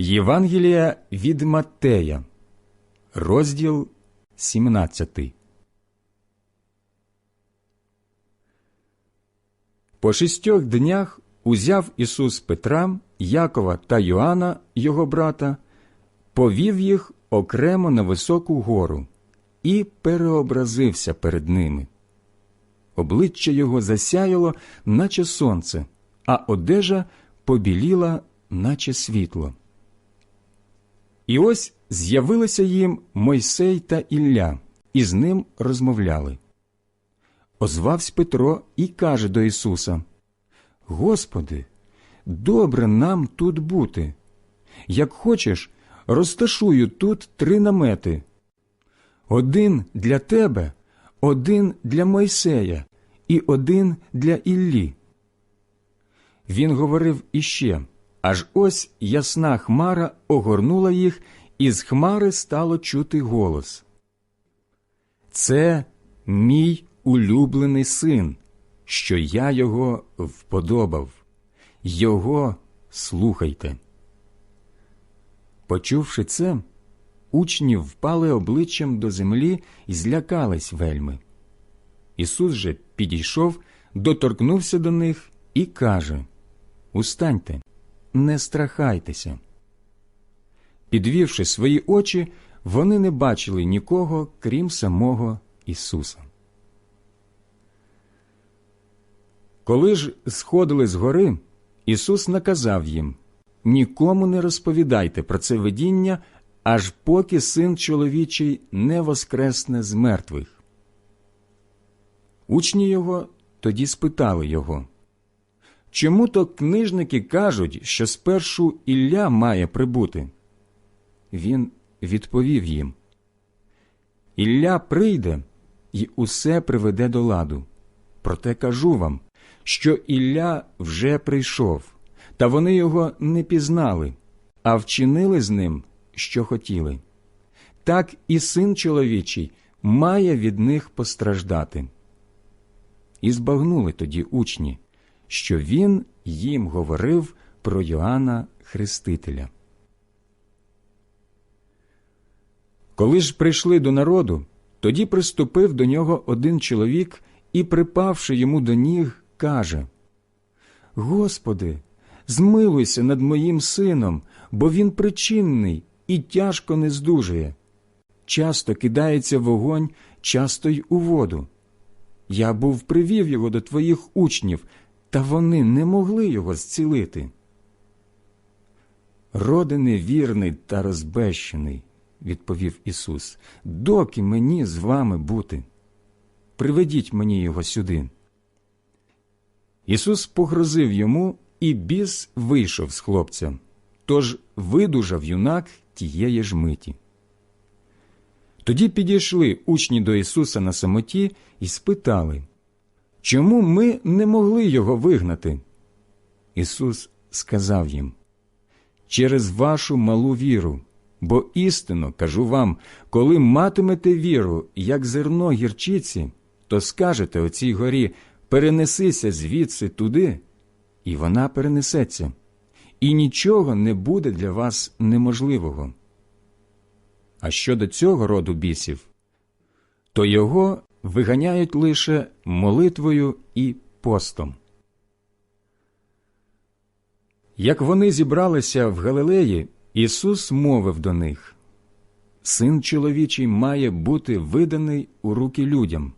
Євангелія від Маттея, розділ 17. По шістьох днях узяв Ісус Петра, Якова та Йоанна, його брата, повів їх окремо на високу гору і переобразився перед ними. Обличчя його засяяло, наче сонце, а одежа побіліла, наче світло. І ось з'явилися їм Мойсей та Ілля, і з ним розмовляли. Озвався Петро і каже до Ісуса: Господи, добре нам тут бути. Як хочеш, розташую тут три намети: один для тебе, один для Мойсея і один для Іллі. Він говорив іще, аж ось ясна хмара огорнула їх, і з хмари стало чути голос. Це мій улюблений син, що я його вподобав. Його слухайте. Почувши це, учні впали обличчям до землі і злякались вельми. Ісус же підійшов, доторкнувся до них і каже Устаньте, не страхайтеся. Підвівши свої очі, вони не бачили нікого, крім самого Ісуса. Коли ж сходили з гори, Ісус наказав їм Нікому не розповідайте про це видіння, аж поки син чоловічий не воскресне з мертвих. Учні його тоді спитали його Чому то книжники кажуть, що спершу Ілля має прибути? Він відповів їм Ілля прийде і усе приведе до ладу. Проте кажу вам, що Ілля вже прийшов, та вони його не пізнали, а вчинили з ним, що хотіли. Так і син чоловічий має від них постраждати. І збагнули тоді учні, що він їм говорив про Йоанна Хрестителя. Коли ж прийшли до народу, тоді приступив до нього один чоловік і, припавши йому до ніг, каже Господи, змилуйся над моїм сином, бо він причинний і тяжко не здужує. Часто кидається вогонь, часто й у воду. Я був привів його до твоїх учнів, та вони не могли його зцілити. Роди невірний та розбещений, відповів Ісус, доки мені з вами бути. Приведіть мені його сюди. Ісус погрозив йому, і біс вийшов з хлопця, тож видужав юнак тієї ж миті. Тоді підійшли учні до Ісуса на самоті і спитали, чому ми не могли його вигнати? Ісус сказав їм через вашу малу віру, бо істинно кажу вам, коли матимете віру, як зерно гірчиці, то скажете оцій горі перенесися звідси туди, і вона перенесеться, і нічого не буде для вас неможливого. А щодо цього роду бісів, то його виганяють лише молитвою і постом. Як вони зібралися в Галилеї, Ісус мовив до них Син чоловічий має бути виданий у руки людям,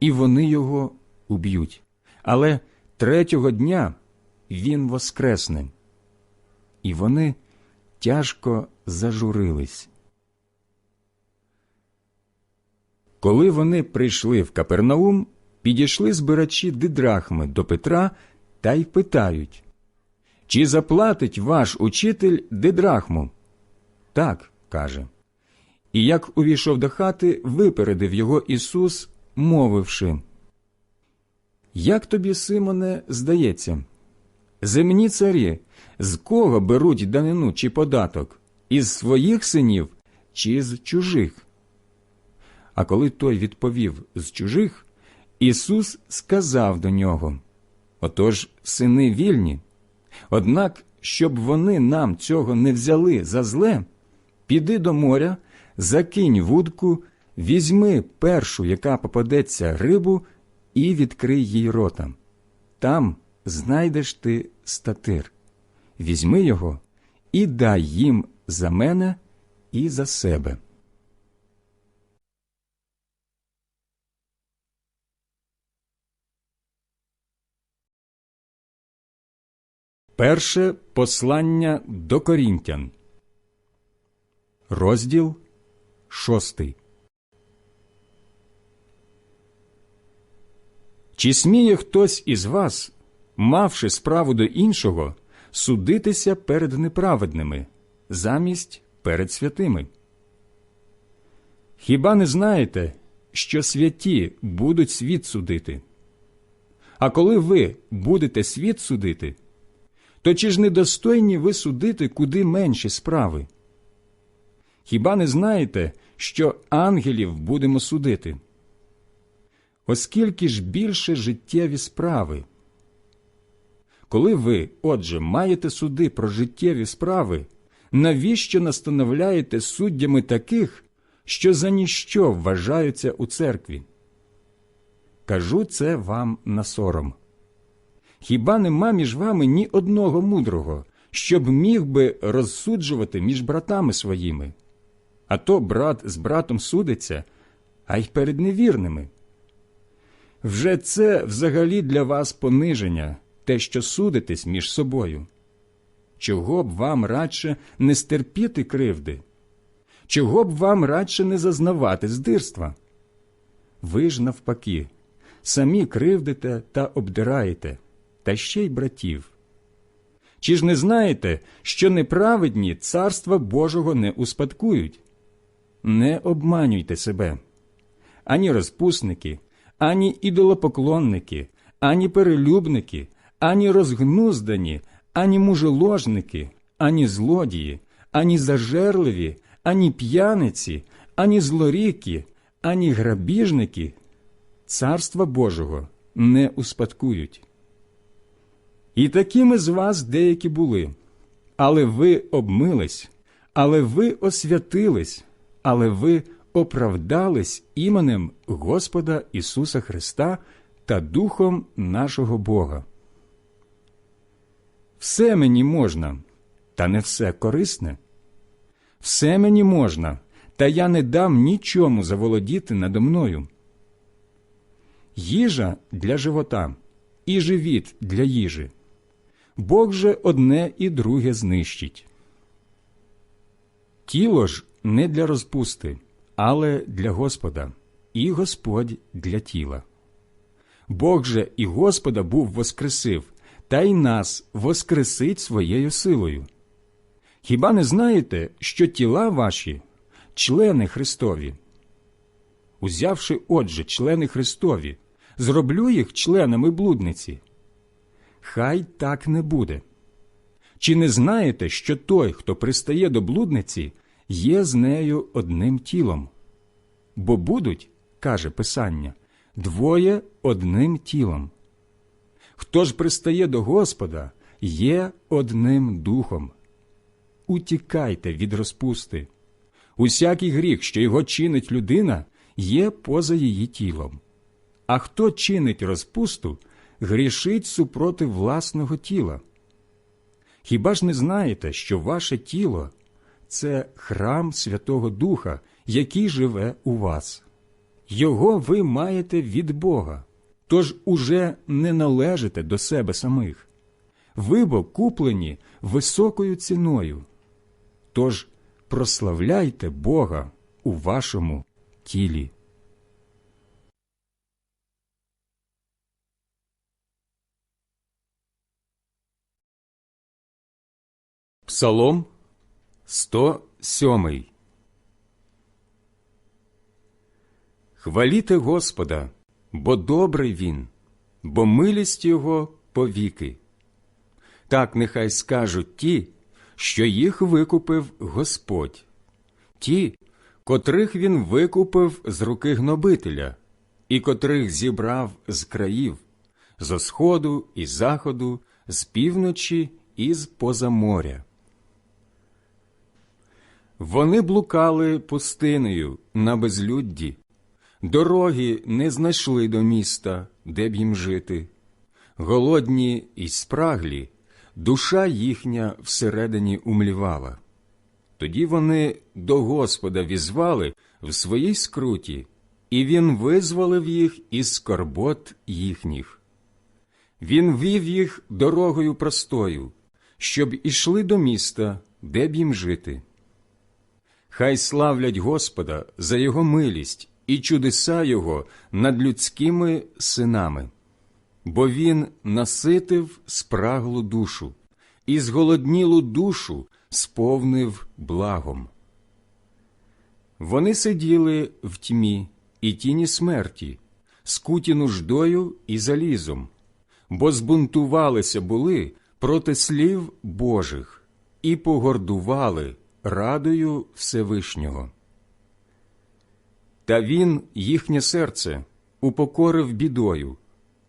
і вони його уб'ють. Але третього дня Він воскресне. І вони тяжко зажурились. Коли вони прийшли в Капернаум, підійшли збирачі дидрахми до Петра та й питають Чи заплатить ваш учитель дидрахму? Так, каже. І як увійшов до хати, випередив його Ісус, мовивши Як тобі, Симоне, здається? Земні царі, з кого беруть данину чи податок? Із своїх синів чи з чужих? А коли той відповів з чужих, Ісус сказав до нього Отож, сини вільні. Однак щоб вони нам цього не взяли за зле, піди до моря, закинь вудку, візьми першу, яка попадеться рибу, і відкрий їй рота. Там знайдеш ти статир. Візьми його і дай їм за мене і за себе. Перше послання до Корінтян, розділ шостий. Чи сміє хтось із вас, мавши справу до іншого, судитися перед неправедними, замість перед святими? Хіба не знаєте, що святі будуть світ судити? А коли ви будете світ судити, то чи ж недостойні ви судити куди менші справи? Хіба не знаєте, що ангелів будемо судити? Оскільки ж більше життєві справи? Коли ви, отже, маєте суди про життєві справи, навіщо настановляєте суддями таких, що за ніщо вважаються у церкві? Кажу це вам на сором. Хіба нема між вами ні одного мудрого, щоб міг би розсуджувати між братами своїми? А то брат з братом судиться, а й перед невірними. Вже це взагалі для вас пониження, те, що судитесь між собою. Чого б вам радше не стерпіти кривди? Чого б вам радше не зазнавати здирства? Ви ж, навпаки, самі кривдите та обдираєте, та ще й братів. Чи ж не знаєте, що неправедні царства Божого не успадкують? Не обманюйте себе. Ані розпусники, ані ідолопоклонники, ані перелюбники, ані розгнуздані, ані мужеложники, ані злодії, ані зажерливі, ані п'яниці, ані злоріки, ані грабіжники царства Божого не успадкують. І такими з вас деякі були, але ви обмились, але ви освятились, але ви оправдались іменем Господа Ісуса Христа та Духом нашого Бога. Все мені можна, та не все корисне. Все мені можна, та я не дам нічому заволодіти надо мною. Їжа для живота і живіт для їжі. Бог же одне і друге знищить. Тіло ж не для розпусти, але для Господа, і Господь для тіла. Бог же і Господа був воскресив, та й нас воскресить своєю силою. Хіба не знаєте, що тіла ваші члени Христові? Узявши, отже, члени Христові, зроблю їх членами блудниці. Хай так не буде. Чи не знаєте, що той, хто пристає до блудниці, є з нею одним тілом? Бо будуть, каже Писання, двоє одним тілом. Хто ж пристає до Господа, є одним духом. Утікайте від розпусти. Усякий гріх, що його чинить людина, є поза її тілом. А хто чинить розпусту, грішить супроти власного тіла. Хіба ж не знаєте, що ваше тіло це храм Святого Духа, який живе у вас? Його ви маєте від Бога, тож уже не належите до себе самих. Ви бо куплені високою ціною. Тож прославляйте Бога у вашому тілі. Псалом 107 Хваліте Господа, бо добрий він, бо милість Його повіки. Так нехай скажуть ті, що їх викупив Господь, ті, котрих він викупив з руки гнобителя, і котрих зібрав з країв, з сходу і заходу, з півночі із поза моря. Вони блукали пустинею на безлюдді, дороги не знайшли до міста, де б їм жити. Голодні й спраглі, душа їхня всередині умлівала. Тоді вони до Господа візвали в своїй скруті, і Він визволив їх із скорбот їхніх. Він вів їх дорогою простою, щоб ішли до міста, де б їм жити. Хай славлять Господа за Його милість і чудеса Його над людськими синами, бо Він наситив спраглу душу і зголоднілу душу сповнив благом. Вони сиділи в тьмі і тіні смерті, скуті нуждою і залізом, бо збунтувалися були проти слів Божих і погордували радою Всевишнього. Та він їхнє серце упокорив бідою.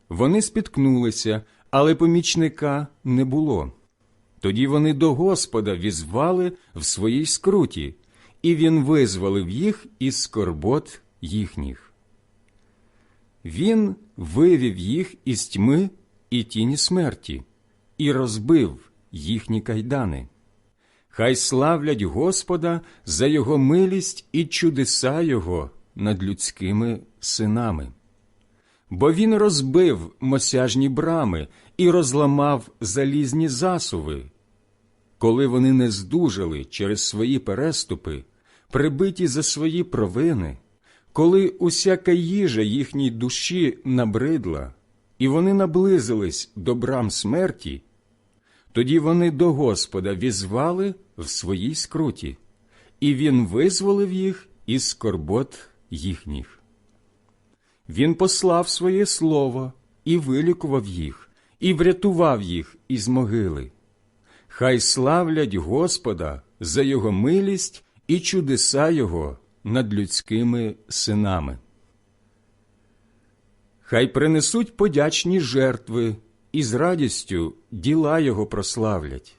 Вони спіткнулися, але помічника не було. Тоді вони до Господа візвали в своїй скруті, і він визволив їх із скорбот їхніх. Він вивів їх із тьми і тіні смерті, і розбив їхні кайдани. Хай славлять Господа за Його милість і чудеса Його над людськими синами. Бо Він розбив мосяжні брами і розламав залізні засуви. Коли вони не здужали через свої переступи, прибиті за свої провини, коли усяка їжа їхній душі набридла, і вони наблизились до брам смерті, тоді вони до Господа візвали в своїй скруті, і Він визволив їх із скорбот їхніх. Він послав своє слово і вилікував їх, і врятував їх із могили. Хай славлять Господа за Його милість і чудеса Його над людськими синами. Хай принесуть подячні жертви і з радістю діла Його прославлять.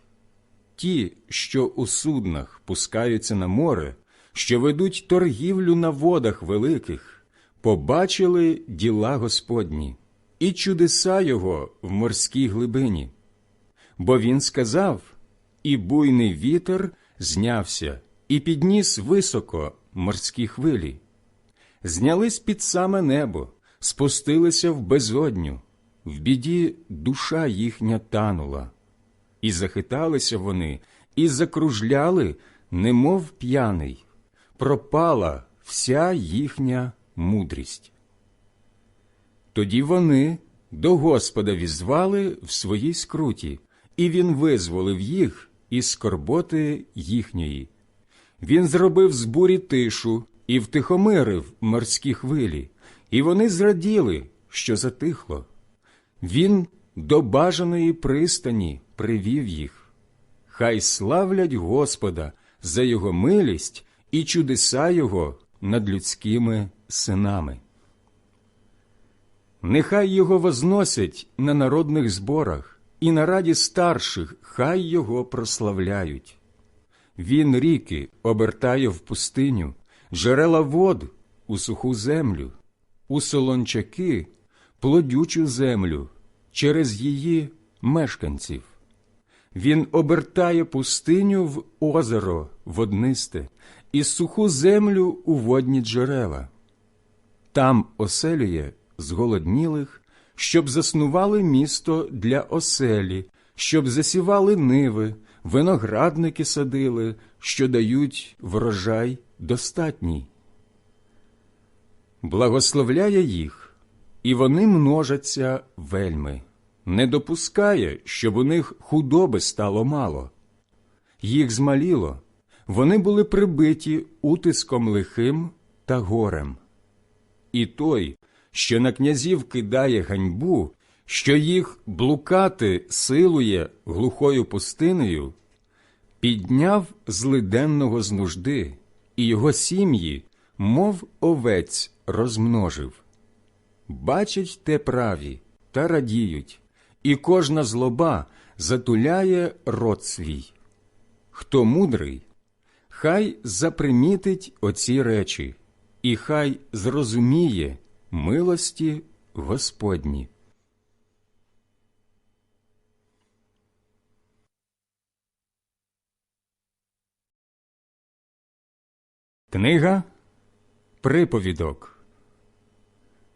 Ті, що у суднах пускаються на море, що ведуть торгівлю на водах великих, побачили діла Господні і чудеса Його в морській глибині. Бо він сказав, і буйний вітер знявся, і підніс високо морські хвилі. Знялись під саме небо, спустилися в безодню, в біді душа їхня танула, і захиталися вони, і закружляли, немов п'яний, пропала вся їхня мудрість. Тоді вони до Господа візвали в своїй скруті, і він визволив їх із скорботи їхньої. Він зробив з бурі тишу і втихомирив морські хвилі, і вони зраділи, що затихло. Він до бажаної пристані привів їх. Хай славлять Господа за його милість і чудеса Його над людськими синами. Нехай його возносять на народних зборах, і на раді старших хай його прославляють. Він ріки обертає в пустиню, джерела вод у суху землю, у солончаки плодючу землю через її мешканців. Він обертає пустиню в озеро воднисте і суху землю у водні джерела. Там оселює зголоднілих, щоб заснували місто для оселі, щоб засівали ниви, виноградники садили, що дають врожай достатній. Благословляє їх, і вони множаться вельми, не допускає, щоб у них худоби стало мало. Їх змаліло, вони були прибиті утиском лихим та горем. І той, що на князів кидає ганьбу, що їх блукати силує глухою пустинею, підняв злиденного з нужди, і його сім'ї, мов овець, розмножив. Бачать те праві та радіють, і кожна злоба затуляє рот свій. Хто мудрий, хай запримітить оці речі, і хай зрозуміє милості Господні. Книга Приповідок,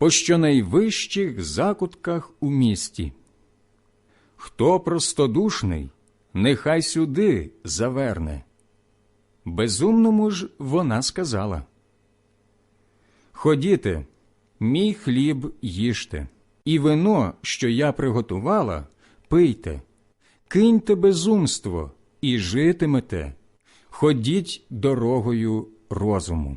по щонайвищих закутках у місті. Хто простодушний, нехай сюди заверне. Безумному ж вона сказала Ходіте, мій хліб їжте, і вино, що я приготувала, пийте, киньте безумство і житимете, ходіть дорогою розуму.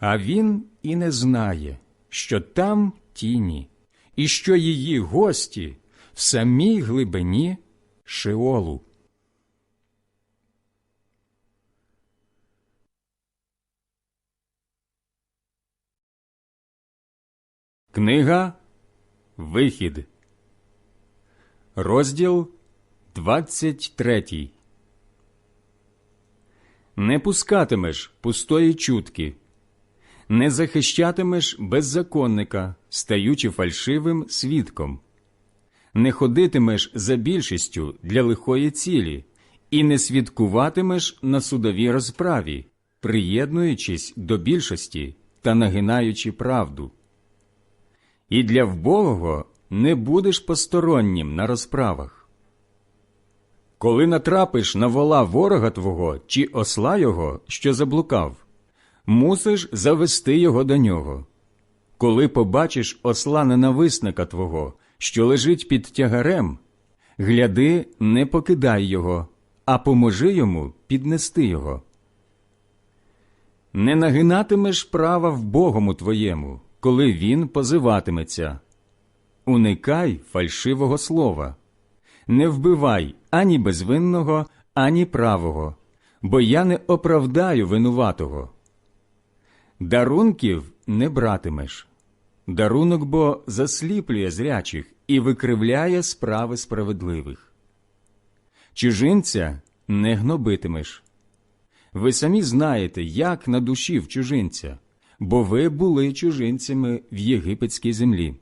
А він і не знає, що там тіні, і що її гості в самій глибині Шеолу. Книга Вихід, розділ 23 Не пускатимеш пустої чутки, не захищатимеш беззаконника, стаючи фальшивим свідком, не ходитимеш за більшістю для лихої цілі, і не свідкуватимеш на судовій розправі, приєднуючись до більшості та нагинаючи правду. І для вбогого не будеш постороннім на розправах. Коли натрапиш на вола ворога твого чи осла його, що заблукав, мусиш завести його до нього. Коли побачиш осла ненависника твого, що лежить під тягарем, гляди, не покидай його, а поможи йому піднести його. Не нагинатимеш права в Богому твоєму, коли він позиватиметься. Уникай фальшивого слова, не вбивай ані безвинного, ані правого, бо я не оправдаю винуватого. Дарунків не братимеш. Дарунок бо засліплює зрячих і викривляє справи справедливих. Чужинця не гнобитимеш. Ви самі знаєте, як на душі в чужинця, бо ви були чужинцями в єгипетській землі.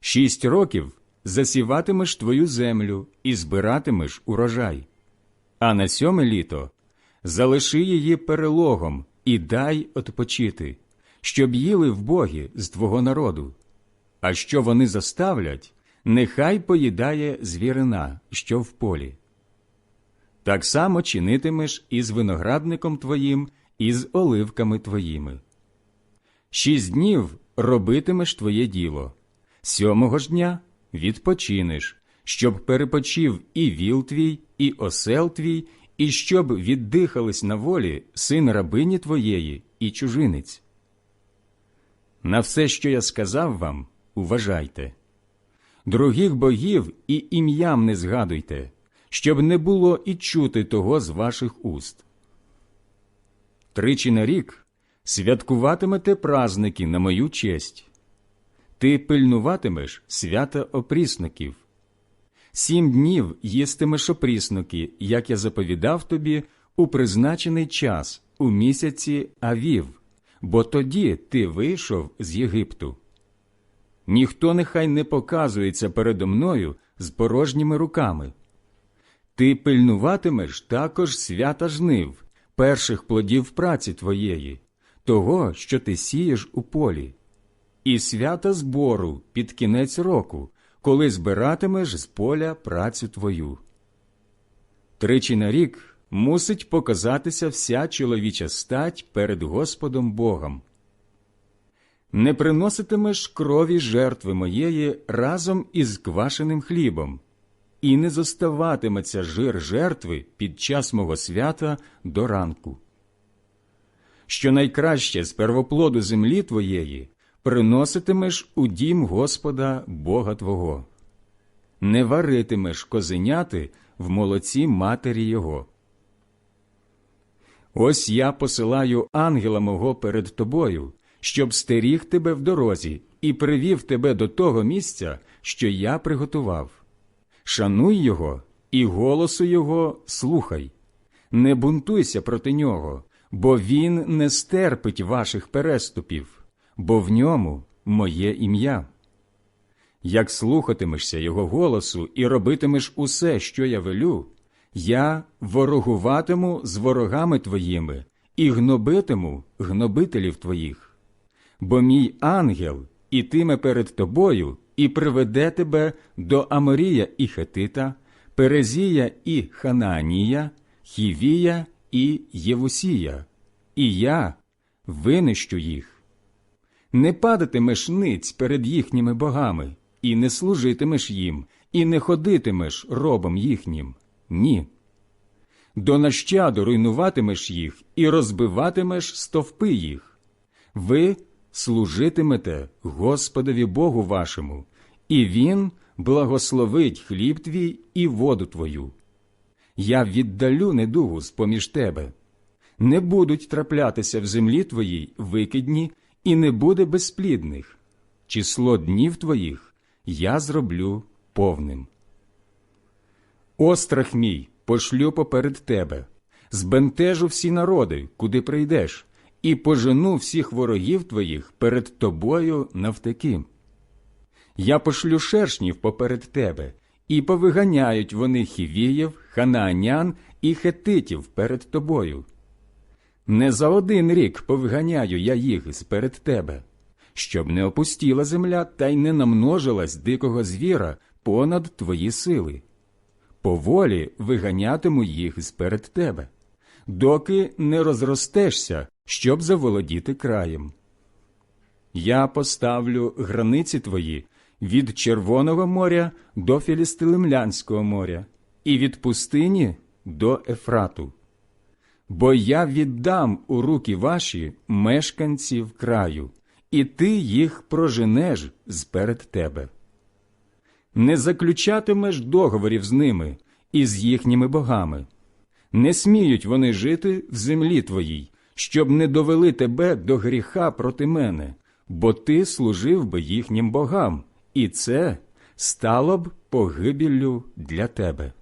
Шість років засіватимеш твою землю і збиратимеш урожай, а на сьоме літо залиши її перелогом і дай отпочити, щоб їли в богі з твого народу. А що вони заставлять, нехай поїдає звірина, що в полі. Так само чинитимеш і з виноградником твоїм, і з оливками твоїми. Шість днів робитимеш твоє діло, сьомого ж дня відпочинеш, щоб перепочив і віл твій, і осел твій, і щоб віддихались на волі син рабині твоєї і чужинець. На все, що я сказав вам, уважайте. Других богів і ім'ям не згадуйте, щоб не було і чути того з ваших уст. Тричі на рік святкуватимете праздники на мою честь. Ти пильнуватимеш свята опрісників. Сім днів їстимеш опрісники, як я заповідав тобі, у призначений час, у місяці Авів, бо тоді ти вийшов з Єгипту. Ніхто нехай не показується передо мною з порожніми руками. Ти пильнуватимеш також свята жнив, перших плодів праці твоєї, того, що ти сієш у полі, і свята збору під кінець року, коли збиратимеш з поля працю твою. Тричі на рік мусить показатися вся чоловіча стать перед Господом Богом. Не приноситимеш крові жертви моєї разом із квашеним хлібом, і не зоставатиметься жир жертви під час мого свята до ранку. Що найкраще з первоплоду землі твоєї приноситимеш у дім Господа Бога Твого, не варитимеш козеняти в молоці матері Його. Ось я посилаю ангела мого перед тобою, щоб стеріг тебе в дорозі і привів тебе до того місця, що я приготував. Шануй його і голосу його слухай. Не бунтуйся проти нього, бо він не стерпить ваших переступів, бо в ньому моє ім'я. Як слухатимешся його голосу і робитимеш усе, що я велю, я ворогуватиму з ворогами твоїми і гнобитиму гнобителів твоїх. Бо мій ангел ітиме перед тобою і приведе тебе до Аморія і Хетита, Перезія і Ханаанія, Хівія і Євусія, і я винищу їх. Не падатимеш ниць перед їхніми богами, і не служитимеш їм, і не ходитимеш робом їхнім. Ні. До нащаду руйнуватимеш їх і розбиватимеш стовпи їх. Ви служитимете Господові Богу вашому, і Він благословить хліб твій і воду твою. Я віддалю недугу з поміж тебе. Не будуть траплятися в землі твоїй викидні, і не буде безплідних. Число днів твоїх я зроблю повним. Острах мій пошлю поперед тебе, збентежу всі народи, куди прийдеш, і пожену всіх ворогів твоїх перед тобою навтаки. Я пошлю шершнів поперед тебе, і повиганяють вони хівіїв, ханаанян і хетитів перед тобою. Не за один рік повиганяю я їх сперед тебе, щоб не опустіла земля та й не намножилась дикого звіра понад твої сили. Поволі виганятиму їх сперед тебе, доки не розростешся, щоб заволодіти краєм. Я поставлю границі твої від Червоного моря до Філістилимлянського моря і від пустині до Ефрату. Бо я віддам у руки ваші мешканців краю, і ти їх проженеш зперед тебе. Не заключатимеш договорів з ними і з їхніми богами. Не сміють вони жити в землі твоїй, щоб не довели тебе до гріха проти мене, бо ти служив би їхнім богам, і це стало б погибіллю для тебе.